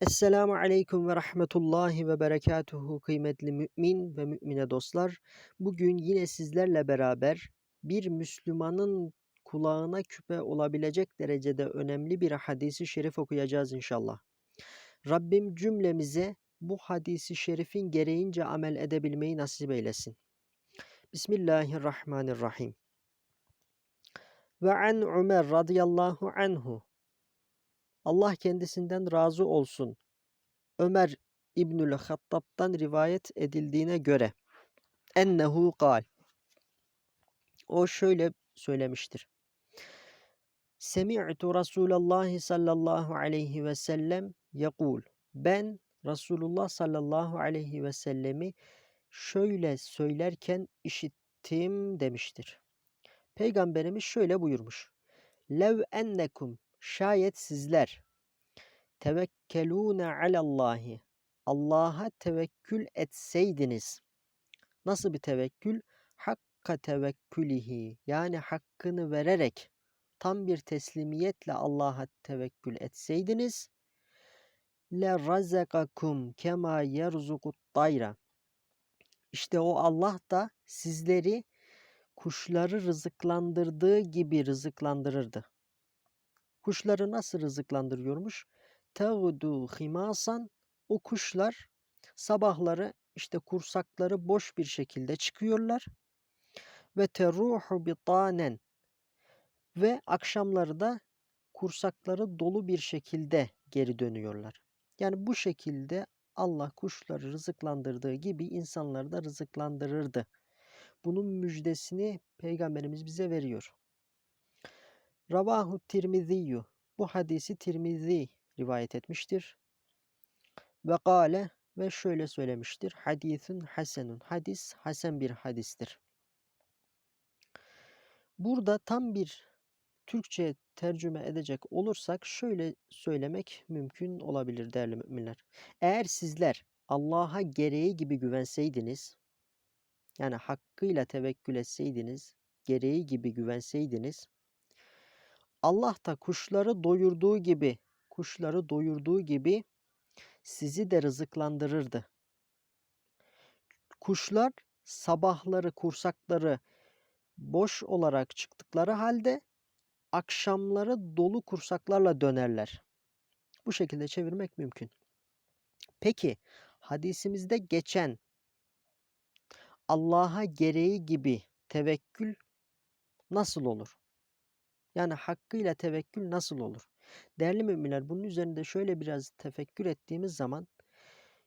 Esselamu Aleyküm ve Rahmetullahi ve Berekatuhu kıymetli mümin ve mümine dostlar. Bugün yine sizlerle beraber bir Müslümanın kulağına küpe olabilecek derecede önemli bir hadisi şerif okuyacağız inşallah. Rabbim cümlemize bu hadisi şerifin gereğince amel edebilmeyi nasip eylesin. Bismillahirrahmanirrahim. Ve an Ömer radıyallahu anhu Allah kendisinden razı olsun. Ömer İbnül Hattab'dan rivayet edildiğine göre ennehu gal. O şöyle söylemiştir. Semi'tu Resulallah sallallahu aleyhi ve sellem yekul. Ben Resulullah sallallahu aleyhi ve sellemi şöyle söylerken işittim demiştir. Peygamberimiz şöyle buyurmuş. Lev ennekum şayet sizler tevekkelûne alallahi Allah'a tevekkül etseydiniz. Nasıl bir tevekkül? Hakka tevekkülihi yani hakkını vererek tam bir teslimiyetle Allah'a tevekkül etseydiniz le razakakum kema yerzukut dayra İşte o Allah da sizleri kuşları rızıklandırdığı gibi rızıklandırırdı. Kuşları nasıl rızıklandırıyormuş? Teğdu himasan o kuşlar sabahları işte kursakları boş bir şekilde çıkıyorlar ve teruhu bitanen ve akşamları da kursakları dolu bir şekilde geri dönüyorlar. Yani bu şekilde Allah kuşları rızıklandırdığı gibi insanları da rızıklandırırdı. Bunun müjdesini Peygamberimiz bize veriyor. Ravahu Tirmiziyyü. Bu hadisi Tirmizi rivayet etmiştir. Ve gale ve şöyle söylemiştir. Hadisin hasenun. Hadis hasen bir hadistir. Burada tam bir Türkçe tercüme edecek olursak şöyle söylemek mümkün olabilir değerli müminler. Eğer sizler Allah'a gereği gibi güvenseydiniz, yani hakkıyla tevekkül etseydiniz, gereği gibi güvenseydiniz, Allah da kuşları doyurduğu gibi, kuşları doyurduğu gibi sizi de rızıklandırırdı. Kuşlar sabahları kursakları boş olarak çıktıkları halde akşamları dolu kursaklarla dönerler. Bu şekilde çevirmek mümkün. Peki hadisimizde geçen Allah'a gereği gibi tevekkül nasıl olur? Yani hakkıyla tevekkül nasıl olur? Değerli müminler bunun üzerinde şöyle biraz tefekkür ettiğimiz zaman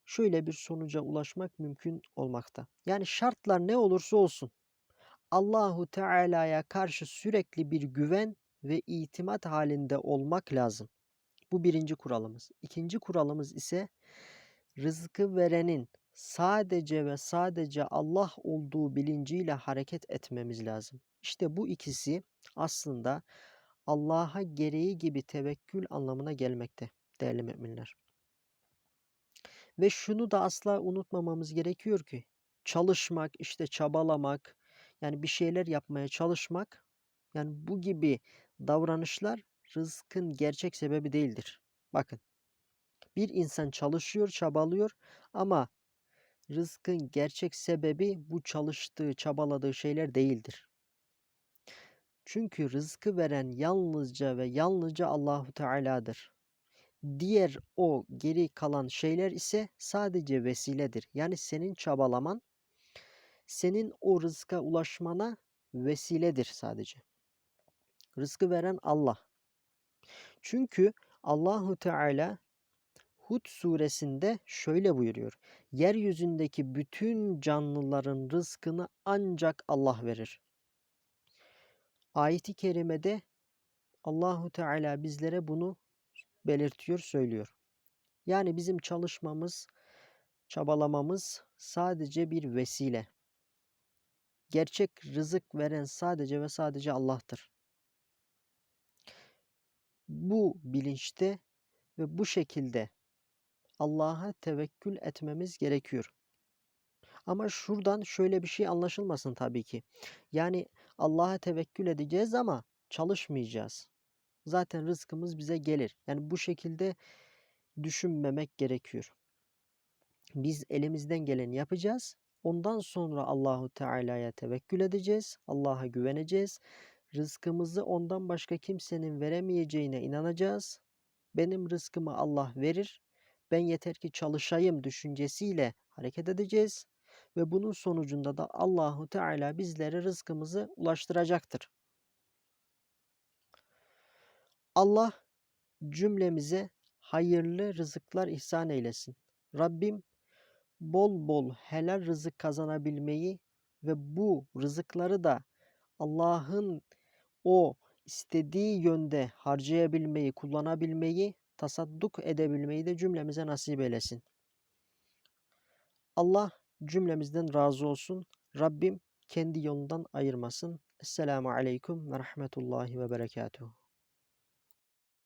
şöyle bir sonuca ulaşmak mümkün olmakta. Yani şartlar ne olursa olsun Allahu Teala'ya karşı sürekli bir güven ve itimat halinde olmak lazım. Bu birinci kuralımız. İkinci kuralımız ise rızkı verenin sadece ve sadece Allah olduğu bilinciyle hareket etmemiz lazım. İşte bu ikisi aslında Allah'a gereği gibi tevekkül anlamına gelmekte değerli müminler. Ve şunu da asla unutmamamız gerekiyor ki çalışmak, işte çabalamak, yani bir şeyler yapmaya çalışmak, yani bu gibi davranışlar rızkın gerçek sebebi değildir. Bakın bir insan çalışıyor, çabalıyor ama rızkın gerçek sebebi bu çalıştığı, çabaladığı şeyler değildir. Çünkü rızkı veren yalnızca ve yalnızca Allahu Teala'dır. Diğer o geri kalan şeyler ise sadece vesiledir. Yani senin çabalaman senin o rızka ulaşmana vesiledir sadece. Rızkı veren Allah. Çünkü Allahu Teala Hud suresinde şöyle buyuruyor. Yeryüzündeki bütün canlıların rızkını ancak Allah verir. Ayeti kerimede Allahu Teala bizlere bunu belirtiyor, söylüyor. Yani bizim çalışmamız, çabalamamız sadece bir vesile. Gerçek rızık veren sadece ve sadece Allah'tır. Bu bilinçte ve bu şekilde Allah'a tevekkül etmemiz gerekiyor. Ama şuradan şöyle bir şey anlaşılmasın tabii ki. Yani Allah'a tevekkül edeceğiz ama çalışmayacağız. Zaten rızkımız bize gelir. Yani bu şekilde düşünmemek gerekiyor. Biz elimizden geleni yapacağız. Ondan sonra Allahu Teala'ya tevekkül edeceğiz. Allah'a güveneceğiz. Rızkımızı ondan başka kimsenin veremeyeceğine inanacağız. Benim rızkımı Allah verir. Ben yeter ki çalışayım düşüncesiyle hareket edeceğiz ve bunun sonucunda da Allahu Teala bizlere rızkımızı ulaştıracaktır. Allah cümlemize hayırlı rızıklar ihsan eylesin. Rabbim bol bol helal rızık kazanabilmeyi ve bu rızıkları da Allah'ın o istediği yönde harcayabilmeyi, kullanabilmeyi, tasadduk edebilmeyi de cümlemize nasip eylesin. Allah cümlemizden razı olsun. Rabbim kendi yolundan ayırmasın. Esselamu Aleyküm ve Rahmetullahi ve Berekatuhu.